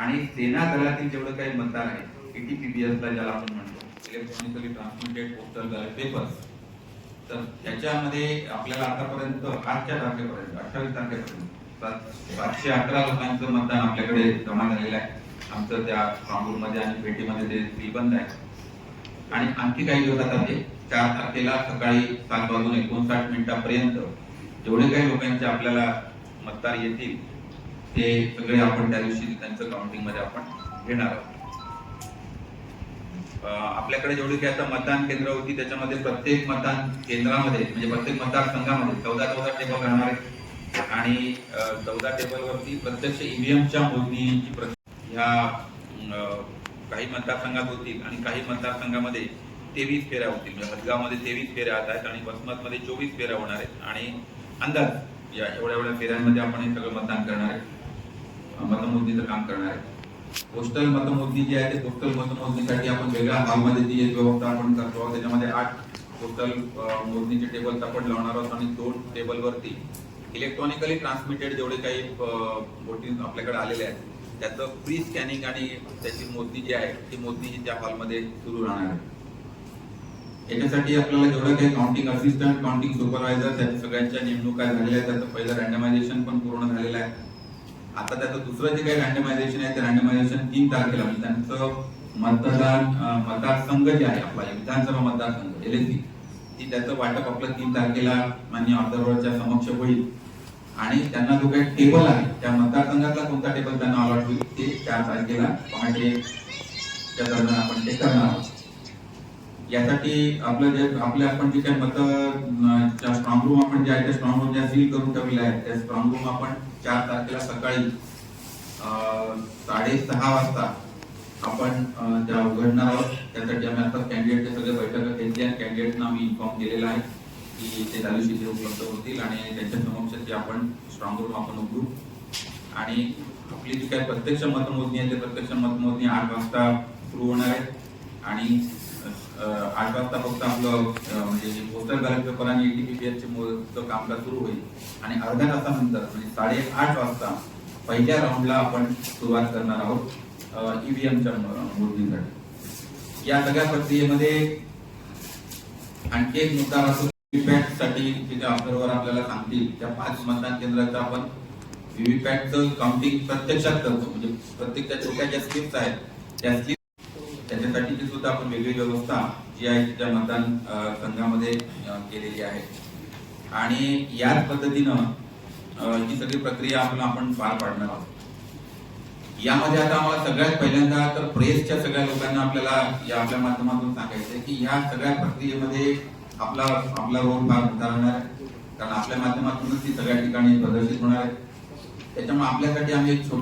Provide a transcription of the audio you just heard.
आणि सेना दलातील जेवढं काही मतदार आहे एटीपीबीएस ला ज्याला आपण म्हणतो electronically transmitted postal ballot papers तर त्याच्यामध्ये आपल्याला आतापर्यंत आजच्या तारखेपर्यंत अठ्ठावीस तारखेपर्यंत सातशे अकरा लोकांचं मतदान आपल्याकडे जमा झालेलं आहे. आमचं त्या मध्ये आणि पेटीमध्ये ते सीलबंद आहे. आणि आणखी काही दिवस आता ते चार तारखेला सकाळी सात वाजून एकोणसाठ मिनिटापर्यंत जेवढे काही लोकांचे आपल्याला मतदार येतील ते सगळे आपण त्या दिवशी त्यांचं काउंटिंगमध्ये आपण घेणार आहोत. आपल्याकडे जेवढी काही आता मतदान केंद्र होती त्याच्यामध्ये प्रत्येक मतदान केंद्रामध्ये म्हणजे प्रत्येक मतदारसंघामध्ये चौदा चौदा टेबल राहणार आहेत. आणि चौदा टेबलवरती प्रत्यक्ष ईव्हीएमच्या मोजणीची प्र- ह्या काही मतदारसंघात होतील आणि काही मतदारसंघामध्ये तेवीस फेऱ्या होतील. म्हणजे हदगावमध्ये तेवीस फेऱ्या आता आहेत आणि वसमतमध्ये चोवीस फेऱ्या होणार आहेत. आणि अंदाज या एवढ्या एवढ्या फेऱ्यांमध्ये आपण हे सगळं मतदान करणार आहे मतमोजणीचं काम करणार आहे. पोस्टल मतमोजणी जी आहे ते पोस्टल मतमोजणीसाठी आपण वेगळ्या हॉलमध्ये ती एक व्यवस्था आपण करतो त्याच्यामध्ये आठ पोस्टल मोजणीचे टेबल आपण लावणार आहोत आणि दोन टेबलवरती इलेक्ट्रॉनिकली ट्रान्समिटेड जेवढे काही बोटी आपल्याकडे आलेले आहेत त्याचं प्री स्कॅनिंग आणि त्याची मोजणी जी आहे ती मोजणी त्या हॉलमध्ये सुरू राहणार आहे. याच्यासाठी आपल्याला जेवढं काही काउंटिंग असिस्टंट काउंटिंग सुपरवायझर त्या सगळ्यांच्या नेमणुका झालेल्या आहेत. त्याचं पहिलं रँडमायझेशन पण पूर्ण झालेलं आहे. आता त्याचं दुसरं जे काही रँडमायझेशन आहे ते रँडमायझेशन तीन तारखेला म्हणजे त्यांचं मतदान मतदारसंघ जे आहे आपला विधानसभा मतदारसंघ एल ती त्याचं वाटप आपलं तीन तारखेला मान्य ऑब्झर्व्हरच्या समक्ष होईल. आणि त्यांना जो काही टेबल आहे त्या मतदारसंघातला कोणता टेबल त्यांना अलॉट होईल ते चार तारखेला पहाटे दरम्यान आपण ते करणार यासाठी आपलं जे आपले आपण जे काही मत स्ट्रॉंग रूम आपण जे आहे त्या स्ट्रॉंग रूम ज्या सील करून ठेवलेल्या आहेत त्या स्ट्रॉंग रूम आपण चार तारखेला सकाळी अं, साडेसहा वाजता आपण त्या उघडणार आहोत त्यासाठी आम्ही आता कॅन्डिडेटच्या सगळ्या बैठक घेतली आणि कॅन्डिडेटना आम्ही इन्फॉर्म केलेला आहे की ते त्या दिवशी ते उपलब्ध होतील आणि त्यांच्या समक्ष ते आपण स्ट्रॉंग रूम आपण उघडू. आणि आपली जी काही प्रत्यक्ष मतमोजणी आहे ते प्रत्यक्ष मतमोजणी आठ वाजता सुरू होणार आहे. आणि आठ वाजता फक्त आपलं म्हणजे जे पोस्टल बॅलेट पेपर आणि एटीपीपीएस कामकाज सुरू होईल आणि अर्ध्या तासानंतर म्हणजे साडे आठ वाजता पहिल्या राऊंडला आपण सुरुवात करणार आहोत ईव्हीएमच्या मोजणीसाठी या सगळ्या प्रक्रियेमध्ये आणखी एक मुद्दा असतो साठी तिथे ऑब्झर्वर आपल्याला सांगतील त्या पाच मतदान केंद्राचं आपण व्हीव्हीपॅटचं काउंटिंग प्रत्यक्षात करतो. म्हणजे प्रत्येक त्या छोट्या ज्या स्लिप्स आहेत त्या स्लिप त्याच्यासाठी सुद्धा आपण वेगळी व्यवस्था जी आहे ती त्या मतदान संघामध्ये केलेली आहे. आणि याच पद्धतीनं ही सगळी प्रक्रिया आपण आपण पार पाडणार आहोत. यामध्ये आता आम्हाला सगळ्यात पहिल्यांदा तर प्रेसच्या सगळ्या लोकांना आपल्याला या आपल्या माध्यमातून सांगायचं आहे की या सगळ्या प्रक्रियेमध्ये आपला आपला रोल फार मोठा राहणार आहे. कारण आपल्या माध्यमातूनच ती सगळ्या ठिकाणी प्रदर्शित होणार आहे. त्याच्यामुळे आपल्यासाठी आम्ही एक छोटा